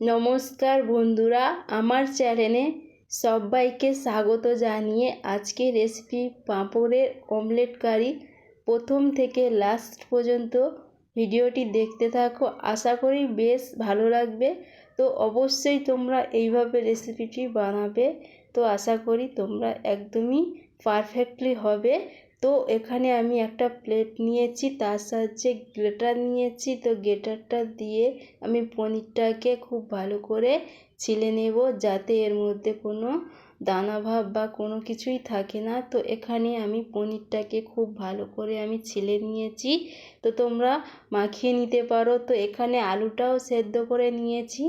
নমস্কার বন্ধুরা, আমার চ্যানেলে সবাইকে স্বাগত জানিয়ে আজকে রেসিপি পাঁপড়ের অমলেট কারি প্রথম থেকে লাস্ট পর্যন্ত ভিডিওটি দেখতে থাকো। আশা করি বেশ ভালো লাগবে। তো অবশ্যই তোমরা এইভাবে রেসিপিটি বানাবে। তো আশা করি তোমরা একদমই পারফেক্টলি হবে। তো এখানে আমি একটা প্লেট নিয়েছি, তার সাহায্যে গ্রেটার নিয়েছি। তো গ্রেটারটা দিয়ে আমি পনিরটাকে খুব ভালো করে ছিলে নেব যাতে এর মধ্যে কোনো দানাভাব বা কোনো কিছুই থাকে না। তো এখানে আমি পনিরটাকে খুব ভালো করে আমি ছিলে নিয়েছি। তো তোমরা মাখিয়ে নিতে পারো। তো এখানে আলুটাও সেদ্ধ করে নিয়েছি।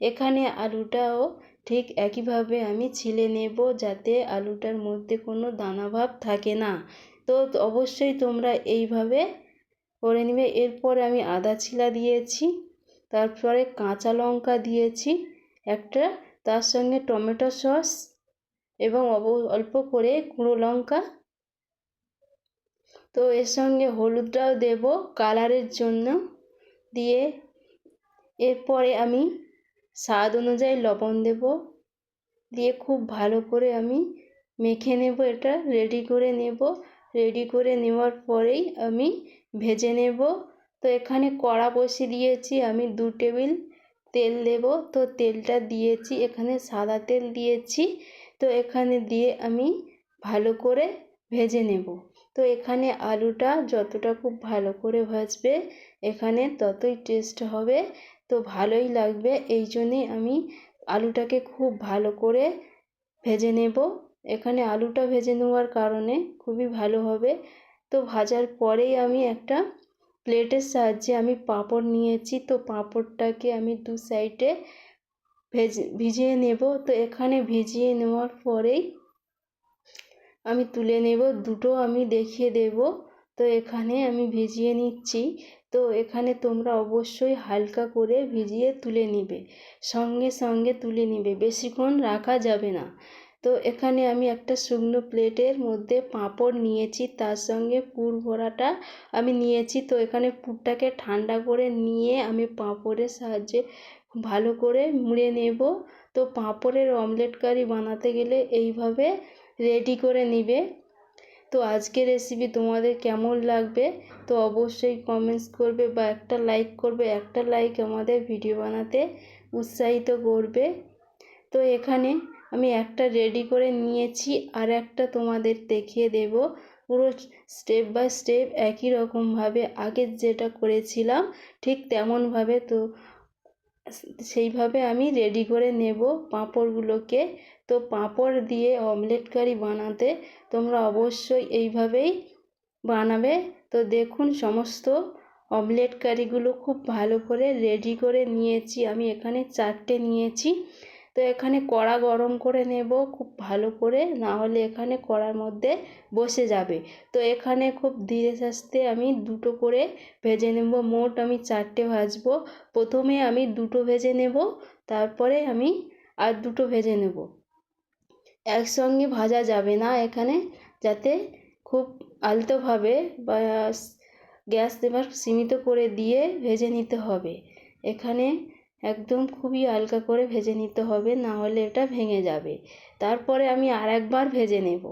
এখানে আলুটাও ঠিক একইভাবে আমি ছিলে নেব যাতে আলুটার মধ্যে কোনো দানাভাব থাকে না। তো অবশ্যই তোমরা এইভাবে করে নেবে। এরপর আমি আদা ছিলা দিয়েছি, তারপরে কাঁচা লঙ্কা দিয়েছি, একটা তার সঙ্গে টমেটো সস এবং অল্প করে গুঁড়ো লঙ্কা। তো এর সঙ্গে হলুদটাও দেব কালারের জন্য দিয়ে। এরপরে আমি স্বাদ অনুযায়ী লবণ দেব দিয়ে খুব ভালো করে আমি মেখে নেব, এটা রেডি করে নেব। রেডি করে নেওয়ার পরেই আমি ভেজে নেব। তো এখানে কড়া বসিয়ে দিয়েছি, আমি দু টেবিল তেল দেব। তো তেলটা দিয়েছি, এখানে সাদা তেল দিয়েছি। তো এখানে দিয়ে আমি ভালো করে ভেজে নেব। তো এখানে আলুটা যতটা খুব ভালো করে ভাজবে, এখানে ততই টেস্ট হবে। তো ভালোই লাগবে, এই জন্যে আমি আলুটাকে খুব ভালো করে ভেজে নেব। এখানে আলুটা ভেজে নেওয়ার কারণে খুবই ভালো হবে। তো ভাজার পরেই আমি একটা প্লেটের সাহায্যে আমি পাঁপড় নিয়েছি। তো পাঁপড়টাকে আমি দু সাইডে ভেজে, ভিজিয়ে নেব। তো এখানে ভিজিয়ে নেওয়ার পরেই আমি তুলে নেব। দুটো আমি দেখিয়ে দেব। তো এখানে আমি ভিজিয়ে নিচ্ছি। তো এখানে তোমরা অবশ্যই হালকা করে ভিজিয়ে তুলে নিবে। সঙ্গে সঙ্গে তুলে নিবে। বেশিক্ষণ রাখা যাবে না। তো এখানে আমি একটা শুকনো প্লেটের মধ্যে পাঁপড় নিয়েছি, তার সঙ্গে পুর ভরাটা আমি নিয়েছি। তো এখানে পুরটাকে ঠান্ডা করে নিয়ে আমি পাঁপড়ের সাহায্যে ভালো করে মুড়ে নেব। তো পাঁপড়ের অমলেট কারি বানাতে গেলে এইভাবে রেডি করে নিবে। তো আজকের রেসিপি তোমাদের কেমন লাগবে? তো অবশ্যই কমেন্টস করবে বা একটা লাইক করবে। একটা লাইক আমাদের ভিডিও বানাতে উৎসাহিত করবে। তো এখানে আমি একটা রেডি করে নিয়েছি আর একটা তোমাদের দেখিয়ে দেব। পুরো স্টেপ বাই স্টেপ একই রকমভাবে আগে যেটা করেছিলাম ঠিক তেমনভাবে তো সেইভাবে আমি রেডি করে নেব পাঁপড়গুলোকে। তো পাঁপড় দিয়ে অমলেট কারি বানাতে তোমরা অবশ্যই এইভাবেই বানাবে। তো দেখুন সমস্ত অমলেট কারিগুলো খুব ভালো করে রেডি করে নিয়েছি। আমি এখানে চারটে নিয়েছি। তো এখানে কড়া গরম করে নেব খুব ভালো করে না হলে এখানে কড়ার মধ্যে বসে যাবে। তো এখানে খুব ধীরে সাস্তে আমি দুটো করে ভেজে নেব, মোট আমি চারটে ভাজবো। প্রথমে আমি দুটো ভেজে নেব, তারপরে আমি আর দুটো ভেজে নেব। একসঙ্গে ভাজা যাবে না এখানে, যাতে খুব আলতোভাবে বা গ্যাস এবার সীমিত করে দিয়ে ভেজে নিতে হবে। এখানে একদম খুবই হালকা করে ভেজে নিতে হবে, না হলে এটা ভেঙে যাবে। তারপরে আমি আর একবার ভেজে নেব।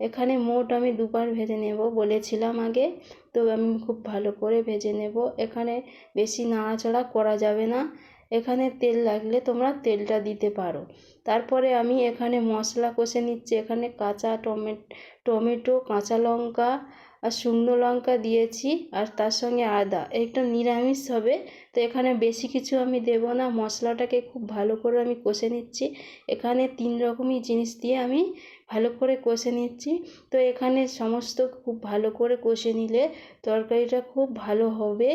এখানে মোট আমি দুবার ভেজে নেব বলেছিলাম আগে, তো আমি খুব ভালো করে ভেজে নেব। এখানে বেশি নাড়াচাড়া করা যাবে না। এখানে তেল লাগলে তোমরা তেলটা দিতে পারো। তারপরে আমি এখানে মশলা কষে নিচ্ছি। এখানে কাঁচা টমে টমেটো, কাঁচা লঙ্কা আর শুকনো লঙ্কা দিয়েছি আর তার সঙ্গে আদা। এটা নিরামিষ হবে, তো এখানে বেশি কিছু আমি দেব না। মশলাটাকে খুব ভালো করে আমি কষে নিচ্ছি। এখানে তিন রকমই জিনিস দিয়ে আমি ভালো করে কষে নিচ্ছি। তো এখানে সমস্ত খুব ভালো করে কষে নিলে তরকারিটা খুব ভালো হবে।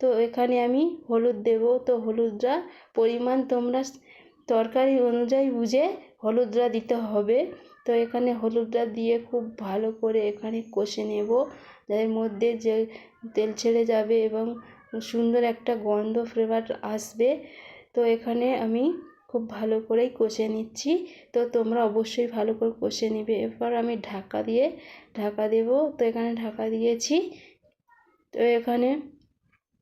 তো এখানে আমি হলুদ দেব। তো হলুদটা পরিমাণ তোমরা তরকারি অনুযায়ী বুঝে হলুদটা দিতে হবে। তো এখানে হলুদটা দিয়ে খুব ভালো করে এখানে কষে নেব। এর মধ্যে যে তেল ছেড়ে যাবে এবং সুন্দর একটা গন্ধ ফ্লেভার আসবে। তো এখানে আমি খুব ভালো করেই কষে নিচ্ছি। তো তোমরা অবশ্যই ভালো করে কষে নেবে। এরপর আমি ঢাকা দিয়ে, ঢাকা দেব। তো এখানে ঢাকা দিয়েছি। তো এখানে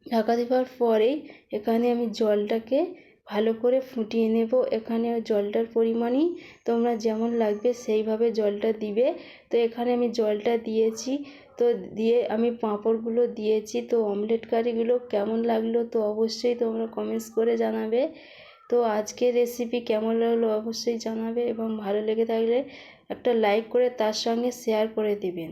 ঢাকা দেওয়ার পরেই এখানে আমি জলটাকে ভালো করে ফুটিয়ে নেব। এখানে জলটার পরিমাণই তোমরা যেমন লাগবে সেইভাবে জলটা দিবে। তো এখানে আমি জলটা দিয়েছি। তো দিয়ে আমি পাঁপড়গুলো দিয়েছি। তো অমলেট কারিগুলো কেমন লাগল তো অবশ্যই তোমরা কমেন্টস করে জানাবে। তো আজকের রেসিপি কেমন লাগল অবশ্যই জানাবে এবং ভালো লেগে থাকলে একটা লাইক করে তার সঙ্গে শেয়ার করে দেবেন।